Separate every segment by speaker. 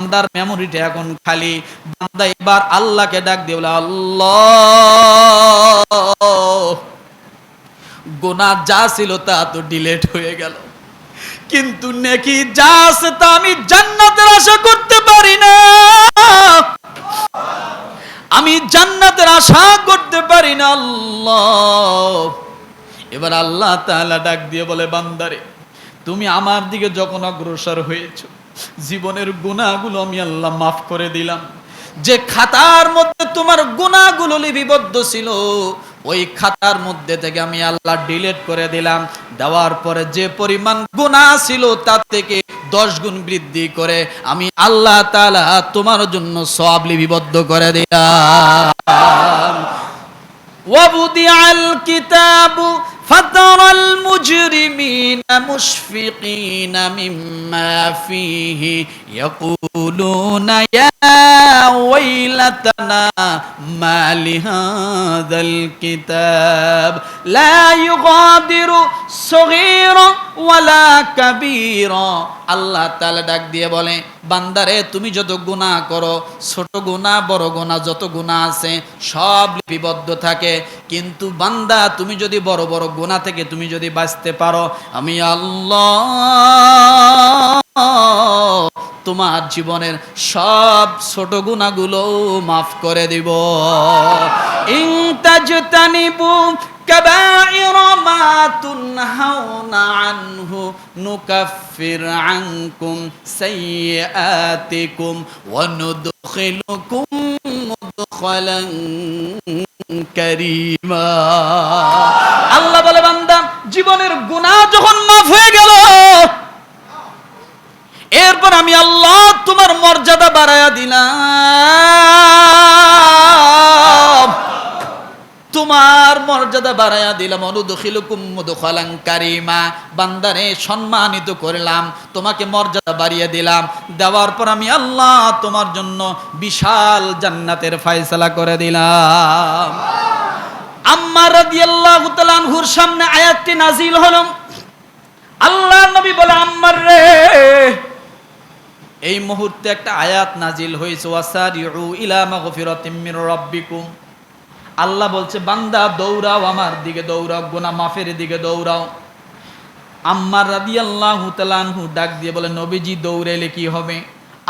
Speaker 1: বান্দার মেমোরিটা এখন খালি বান্দা এবার আল্লাহকে ডাক দিয়ে বলে, আল্লাহ গোনা যা ছিল তা তো ডিলেট হয়ে গেল। কিন্তু নেকি যা আছে তা আমি জান্নাতের আশা করতে পারি না। আমি জান্নাতের আশা করতে পারি না, আল্লাহ। এবার আল্লাহ তাআলা ডাক দিয়ে বলে, বান্দারে, তুমি আমার দিকে যখন অগ্রসর হয়েছো জীবনের গুণাগুলো আমি আল্লাহ মাফ করে দিলাম। যে খাতার মধ্যে তোমার গুণাগুলো লিপিবদ্ধ ছিল, ওই খাতার মধ্যে থেকে আমি আল্লাহ ডিলেট করে দিলাম। দেওয়ার পরে যে পরিমাণ গুণা ছিল, তার থেকে দশ গুণ বৃদ্ধি করে আমি আল্লাহ তালা তোমার জন্য সব লিপিবদ্ধ করে দিলাম। ওয়াবুদি আল কিতাবু فترى المجرمين مشفقين مما فيه يقولون يا ويلتنا ما لهذا الكتاب لا يغادر صغيرا ولا كبيرا আল্লাহ তাআলা ডাক দিয়ে বলে বান্দারে তুমি যত গুনাহ করো ছোট গুনাহ বড় গুনাহ যত গুনাহ আছে সব লিপিবদ্ধ থাকে কিন্তু বান্দা তুমি যদি বড় বড় গুনাহ থেকে তুমি যদি বাঁচতে পারো আমি আল্লাহ তোমার জীবনের সব ছোট গুণাগুলো মাফ করে দিব ইনতাজতানিবু كبائر ما تنهون عنه نكفر عنكم سيئاتكم وندخلكم مدخلا كريما আল্লাহ বলে বান্দা জীবনের গুনাহ যখন মাফ হয়ে গেল, এরপর আমি আল্লাহ তোমার মর্যাদা বাড়ায়া দিলাম। তোমার মর্যাদা দিলাম। কারিমা। বান্দারে সম্মানিত করলাম, তোমাকে মর্যাদা বাড়িয়ে দিলাম। দেওয়ার পর আমি আল্লাহ তোমার জন্য বিশাল জান্নাতের ফয়সালা করে দিলাম। আম্মার রাদিয়াল্লাহু তাআলা আনহুর সামনে আয়াতটি নাজিল হলো। আল্লাহ নবী বলে, আম্মার রে, এই মুহূর্তে একটা আয়াত নাজিল হয়েছে। ওয়াসারিউ ইলা মাগফিরাতিম মির রাব্বিকুম। আল্লাহ বলছে, বান্দা, দৌড়াও আমার দিকে দৌড়াও গোনা মাফের দিকে দৌড়াও। আম্মার রাদিয়াল্লাহু তাআলা ডাক দিয়ে বলে, নবীজি, দৌড়াইলে কি হবে?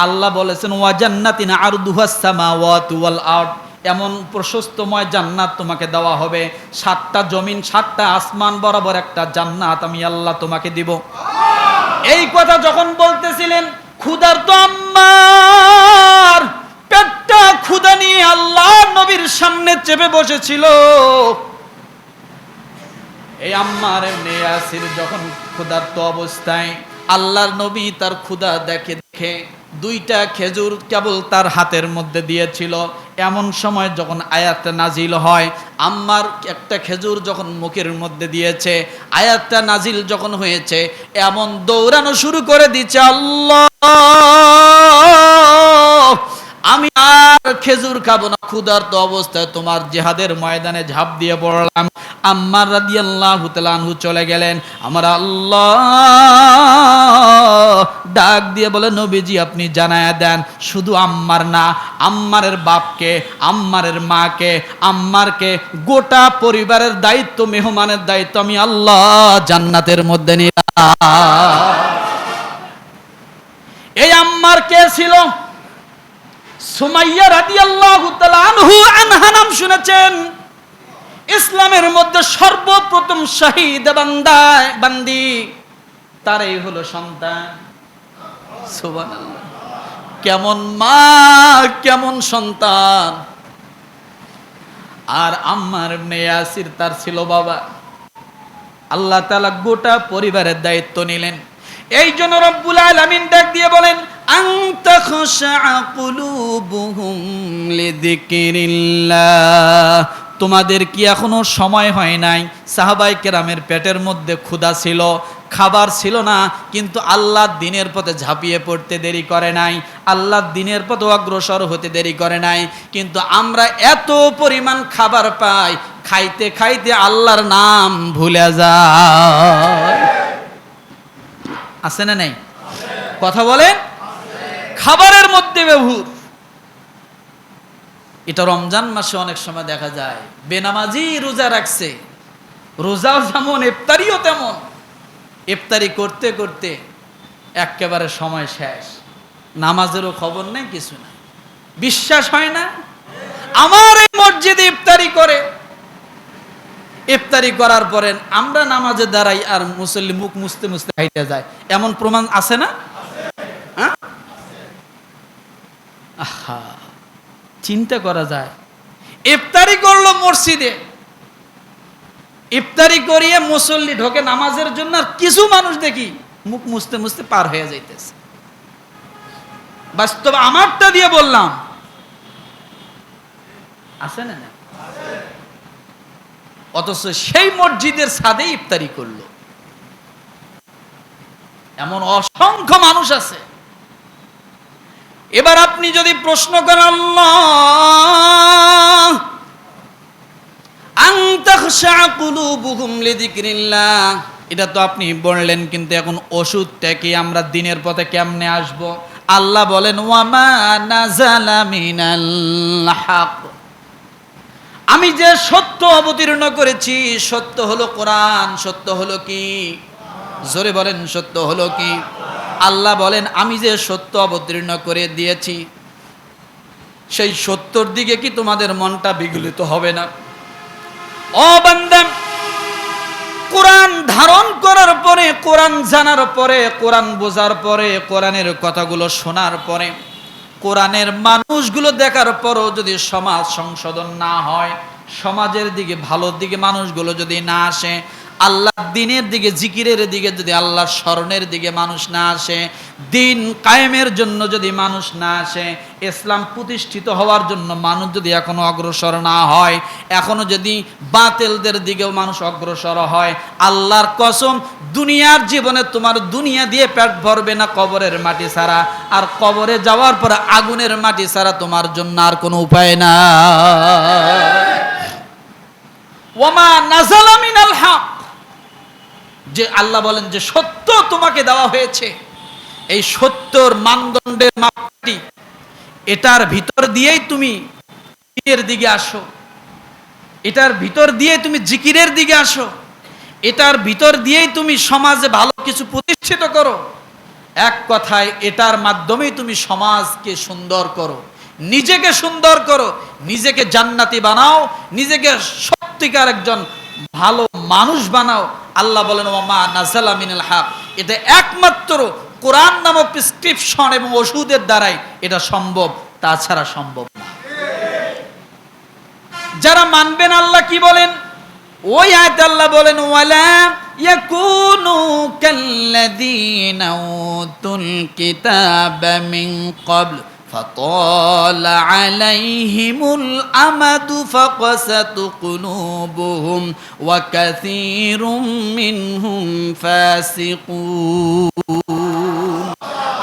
Speaker 1: আল্লাহ বলেছেন, ওয়া জান্নাতিন আরদুহাস সামাওয়াতু ওয়াল আরদ। এমন প্রশস্তময় জান্নাত তোমাকে দেওয়া হবে। সাতটা জমিন, সাতটা আসমান বরাবর একটা জান্নাত আমি আল্লাহ তোমাকে দিব। এই কথা যখন বলতেছিলেন ক্ষুধার তো আম্মার পেটটা ক্ষুধা নিয়ে আল্লাহ নবীর সামনে চেপে বসেছিল। এই আম্মার এমনি আসির যখন ক্ষুধার্ত অবস্থায়। আল্লাহর নবী তার ক্ষুধা দেখে দেখে দুইটা খেজুর কেবল তার হাতের মধ্যে দিয়েছিল। এমন সময় যখন আয়াতটা নাজিল হয়, আম্মার একটা খেজুর যখন মুখের মধ্যে দিয়েছে, আয়াতটা নাজিল যখন হয়েছে, এমন দৌড়ানো শুরু করে দিচ্ছে, আল্লাহ! আমি খেজুর খাব না। ক্ষুধার্ত অবস্থায় তোমার জেহাদের ময়দানে ঝাঁপ দিয়ে পড়লাম। আম্মার রাদিয়াল্লাহু তাআলা আনহু চলে গেলেন। আমার আল্লাহ ডাক দিয়ে বলে, নবীজি, আপনি জানায়া দেন, শুধু আম্মার না, আম্মারের বাপকে, আম্মারের মাকে, আম্মারকে গোটা পরিবারের দায়িত্ব, মেহমানের দায়িত্ব আমি আল্লাহ জান্নাতের মধ্যে নিলাম। এই আম্মার কে ছিল? সুমাইয়া রাদিয়াল্লাহু তাআলা আনহু আনহা নাম শুনেছেন। ইসলামের মধ্যে সর্বপ্রথম শহীদ বান্দা, বান্দি, তারই হলো সন্তান। সুবহানাল্লাহ। কেমন মা, কেমন সন্তান। আর আম্মার ইবনে ইয়াসির তার ছিল বাবা। আল্লাহ তাআলা গোটা পরিবারের দায়িত্ব নিলেন। এই জন্য রব্বুল আলামিন ডাক দিয়ে বলেন আনতা খাশা কুলুবুহুম লিযিকরিল্লাহ তোমাদের কি এখনও সময় হয় নাই? সাহাবাই কেরামের পেটের মধ্যে ক্ষুধা ছিল, খাবার ছিল না, কিন্তু আল্লাহ দিনের পথে ঝাঁপিয়ে পড়তে দেরি করে নাই, আল্লাহ দিনের পথে অগ্রসর হতে দেরি করে নাই, কিন্তু আমরা এত পরিমাণ খাবার পাই, খাইতে খাইতে আল্লাহর নাম ভুলে যায়। আছে না নেই? কথা বলেন? খাবারের মধ্যে দেবে ভুর এটা রমজান মাসে অনেক সময় দেখা যায়, বেনামাজি রোজা রাখছে। রোজাও যেমন, ইফতারিও তেমন। ইফতারি করতে করতে একেবারে সময় শেষ। নামাজেরও খবর নেই, কিছু না বিশ্বাস হয় না? আমার এই মসজিদে ইফতারি করে। ইফতারি করার পরে আমরা নামাজে দাঁড়াই আর মুসল্লি মুখ মুছতে মুছতে হাইটে যায়। এমন প্রমাণ আছে না হ্যাঁ? আহা, চিন্তা করা যায়। ইফতারি করল মসজিদে। ইফতারি করিয়ে মুসল্লি ঢোকে নামাজের জন্য আর কিছু মানুষ দেখি মুখ মুছতে মুছতে পার হয়ে যাইতেছে। বাস্তব আমারটা দিয়ে বললাম। আছে না অথচ সেই মসজিদের ছাদে ইফতারি করল। এমন অসংখ্য মানুষ আছে। এবার আপনি যদি প্রশ্ন করেন এটা তো আপনি বললেন, কিন্তু এখন ওষুধটা কি আমরা দিনের পথে কেমনে আসব? আল্লাহ বলেন আমি যে সত্য অবতীর্ণ করেছি, সত্য হলো কোরআন, সত্য হলো কি? জোরে বলেন, সত্য হলো কি? আল্লাহ বলেন, আমি যে সত্য অবতীর্ণ করে দিয়েছি, সেই সত্যর দিকে কি তোমাদের মনটা বিগলিত হবে না? ও কোরআন ধারণ করার পরে, কোরআন জানার পরে, কোরআন বোঝার পরে, কোরআনের কথাগুলো শোনার পরে, কোরআনের মানুষগুলো দেখার পরও যদি সমাজ সংশোধন না হয়, সমাজের দিকে, ভালোর দিকে মানুষগুলো যদি না আসে আল্লাহ দিনের দিকে, জিকিরের দিকে যদি আল্লাহর স্মরণের দিকে মানুষ না আসে, দিন কায়েমের জন্য যদি মানুষ না আসে, ইসলাম প্রতিষ্ঠিত হওয়ার জন্য মানুষ যদি এখনও অগ্রসর না হয়, এখনও যদি বাতেলদের দিকেও মানুষ অগ্রসর হয়, আল্লাহর কসম, দুনিয়ার জীবনে তোমার দুনিয়া দিয়ে পেট ভরবে না কবরের মাটি ছাড়া। আর কবরে যাওয়ার পরে আগুনের মাটি ছাড়া তোমার জন্য আর কোনো উপায় না ওমা নাজালা মিনাল হক। যে আল্লাহ বলেন যে সত্য তোমাকে দেওয়া হয়েছে। এই সত্যর মানদণ্ডের মাপটি এটার ভিতর দিয়েই তুমি জিকিরের দিকে আসো। এটার ভিতর দিয়ে তুমি জিকিরের দিকে আসো। এটার ভিতর দিয়েই তুমি সমাজে ভালো কিছু প্রতিষ্ঠিত করো। এক কথায়, এটার মাধ্যমেই তুমি সমাজকে সুন্দর করো। নিজেকে সুন্দর করো, নিজেকে জান্নাতি বানাও, নিজেকে সত্যিকার একজন ভালো মানুষ বানাও আল্লাহ বলেন মা নাজালা মিনাল হক। এটা একমাত্র কোরআন নামক প্রেসক্রিপশন এবং ওষুধের দ্বারাই এটা সম্ভব, তাছাড়া সম্ভব না। যারা মানবেন, আল্লাহ কি বলেন? ওই আয়াত আল্লাহ বলেন, ওয়ালা ইয়াকুনু কাল্লাযীনা উতুল কিতাবা মিন ক্বাবল। فطال عليهم الأمد فقست قلوبهم وكثير منهم فاسقون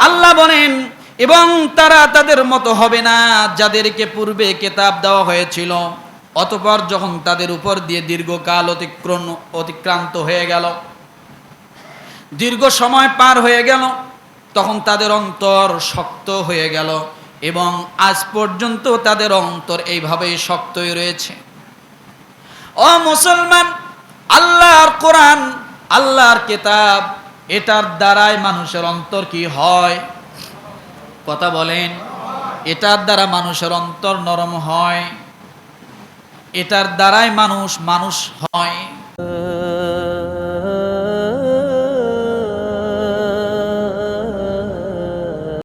Speaker 1: আল্লাহ বলেন এবং তারা তাদের মতো হবে না যাদেরকে পূর্বে কেতাব দেওয়া হয়েছিল অতপর যখন তাদের উপর দিয়ে দীর্ঘকাল অতিক্রম অতিক্রান্ত হয়ে গেল দীর্ঘ সময় পার হয়ে গেল তখন তাদের অন্তর শক্ত হয়ে গেল এবং আজ পর্যন্ত তাদের অন্তর এইভাবেই শক্তই রয়েছে। ও মুসলমান, আল্লাহর কোরআন, আল্লাহর কেতাব, এটার দ্বারাই মানুষের অন্তর কি হয়? কথা বলেন, এটার দ্বারা মানুষের অন্তর নরম হয়। এটার দ্বারাই মানুষ মানুষ হয়।